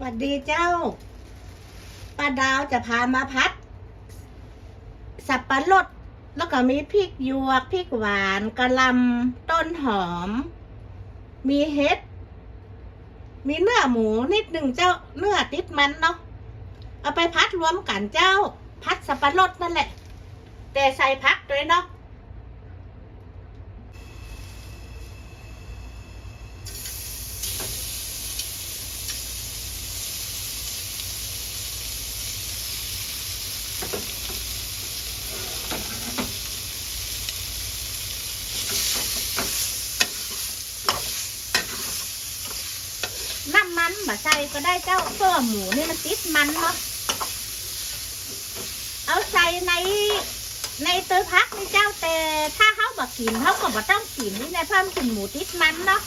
สวัสดีเจ้าป้าดาวจะพามาพัด สับปะรดแล้วก็มีพริกหยวกพริกหวานกระลำต้นหอม มีเห็ด มีเนื้อหมูนิดหนึ่งเจ้าเนื้อติดมันเนาะเอาไปพัดรวมกันเจ้า พัดสับปะรดนั่นแหละ แต่ใส่พักด้วยเนาะ น้ำมันมาใส่ก็ได้เจ้าเพื่อหมูนี่มันติดมันเนาะเอาใส่ในในเตยพักนี่เจ้าแต่ถ้าเขาบอกกินเขาก็บอกต้องกินนี่ในเพิ่มกินหมูติดมันเนาะ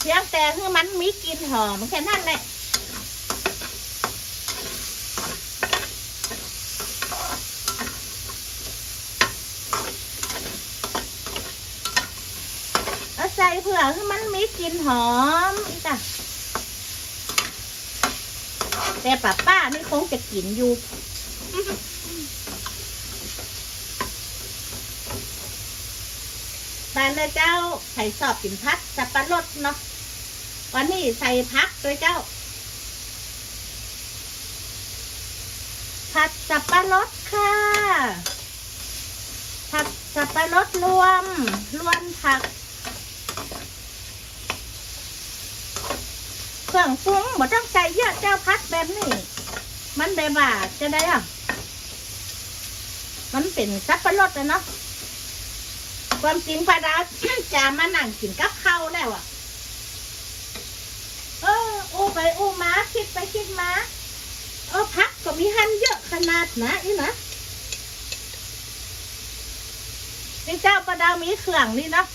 เพียงแต่คือมันมีกลิ่นหอมแค่นั้นแหละื่อคือมันมีกลิ่นหอมอีจ้ะแต่ป้าป้านี่คงจะกินอยู่ บานเลยเจ้าใส่สอบกินพัดสับปะรดเนาะ วันนี้ใส่พักด้วยเจ้า ผัดสับปะรดค่ะ ผัดสับปะรดรวม รวมผัก เครื่องปรุงบ่ต้องใส่เยอะเจ้าพัดแบบนี้ มันแบบว่าจะได้อะมันเป็นสับปะรดอะเนาะความจริงปลาดาวจะมานั่งกินกับข้าวแล้วอะเอออู้ไปอู้มาคิดไปคิดมาเออพักก็มีหั่นเยอะขนาดนะนี่นะนี่เจ้าปลาดาวมีเครื่องนี่เนาะ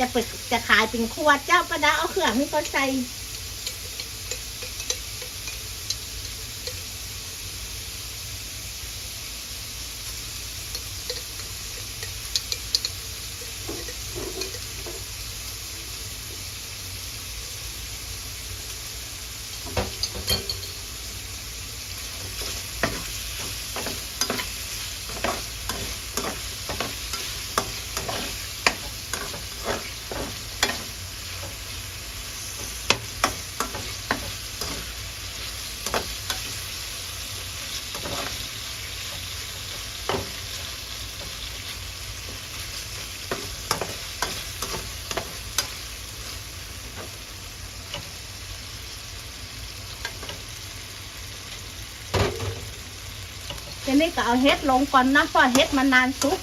จะเปิดจะขายเป็นขวดเจ้าปลาดาเอาเครื่องนี่ก็ใส่ ทีนี้ก็เอาเฮ็ดลงก่อนนะเพราะเฮ็ดมันนานสุก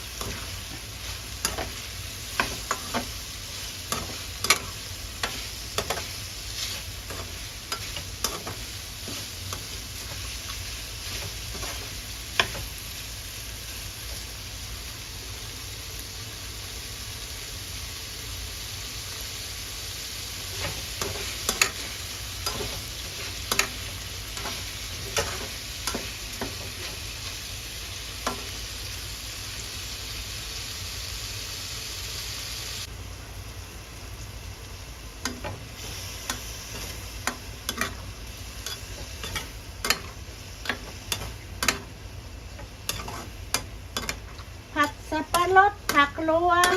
ผัดสับปะรดผั กรวม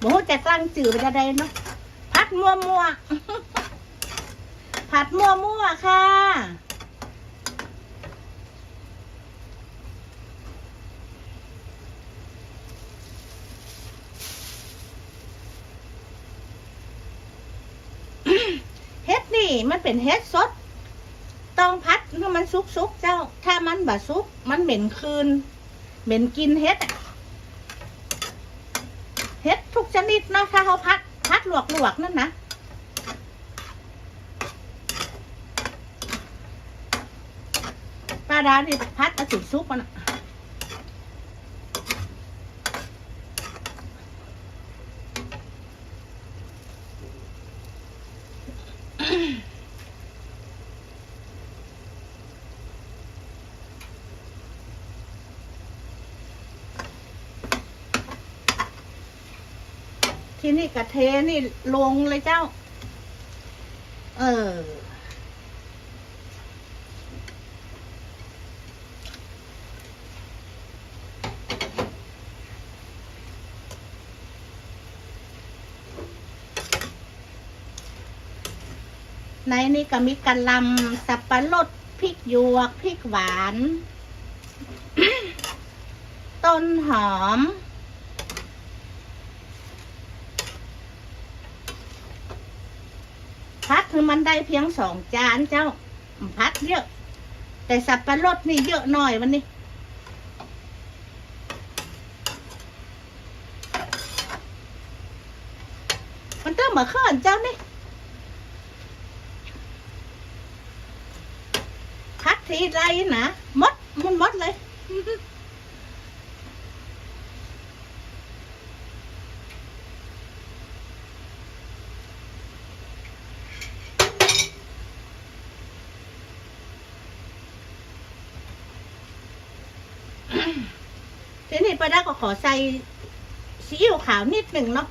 โอ้จะกลั้งจืดไปจะได้เนาะผัดมัวมัวผัดมัวมัวค่ะเฮ็ดนี่มันเป็นเฮ็ดสด ต้องพัดให้มันสุกๆเจ้า ถ้ามันบ่สุก มันเหม็นคืน เหม็นกินเฮ็ดอะ เผ็ดทุกชนิดเนาะถ้าเขาพัดพัดลวกลวกๆนั่นนะปลาดาวนี่พัดอสุกซุปมันอะ ทีนี่กระเทนี่ลงเลยเจ้า เออ ในนี้ก็มีกะลำสับปะรดพริกหยวกพริกหวาน ต้นหอม พัด คือมันได้เพียงสองจานเจ้า พัดเยอะ แต่สับปะรดนี่เยอะหน่อยวันนี้มันต้องมาข้อนเจ้านี่พัดทีไรนะมดมันมดเลย นี้ป้าดาก็ขอใส่ซีอิ๊วขาวนิดหนึ่งเนาะ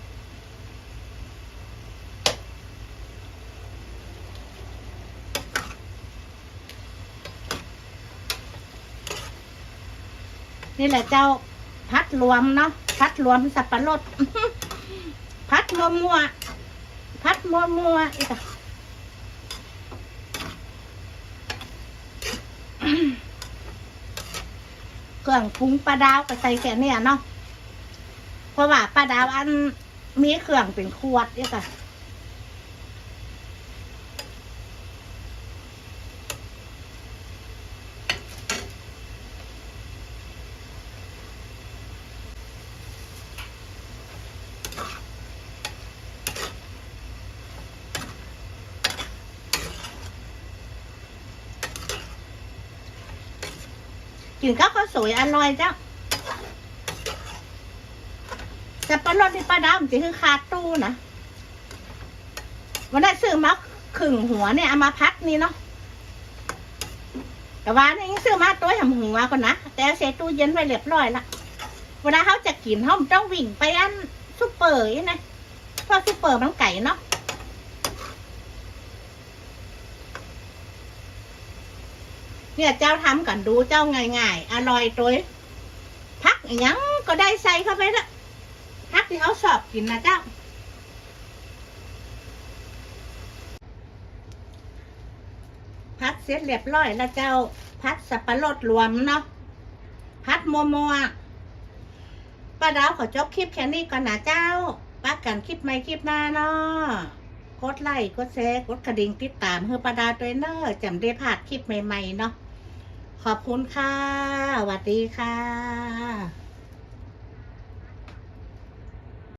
นี่แหละเจ้าพัดรวมเนาะพัดรวมสับปะรด พัดมัวมัวพัดมัวมัวอีกอะ เครื่องปรุงปลาดาวก็ใส่แค่เนี้ยเนาะเพราะว่าปลาดาวอันมีเครื่องเป็นขวดเนี่ยค่ะ กินข้าวก็สวยอร่อยจ้ะแต่ปลาลดที่ปลาดาวมันจะคือคาตู้นะวันนั้นซื้อมาขึงหัวเนี่ยเอามาพัดนี่เนาะแต่ว่านี่ซื้อมาตัวหำหัวก่อนนะแต่เอาใส่ตู้เย็นไว้เรียบร้อยละเวลาเขาจะกินเขาต้องวิ่งไปอันซุปเปอร์นี่นะเพราะซุปเปอร์มันไก่เนาะ เนี่ยเจ้าทำกันดูเจ้าง่ายๆ อร่อยตัวพักยังก็ได้ใส่เข้าไปละพักที่เขาชอบกินนะเจ้า พัดเสร็จเรียบร้อยแล้วเจ้า พัดสับปะรดรวมเนาะพัดมัวมัวป้าดาวขอจบคลิปแค่นี้ก่อนนะเจ้าป้ากันคลิปใหม่คลิปหน้าเนาะกดไลค์กดแชร์กดกระดิ่งติดตามเพื่อประดาวตัวเนอร์จำได้พลาดคลิปใหม่ๆเนาะ ขอบคุณค่ะสวัสดีค่ะ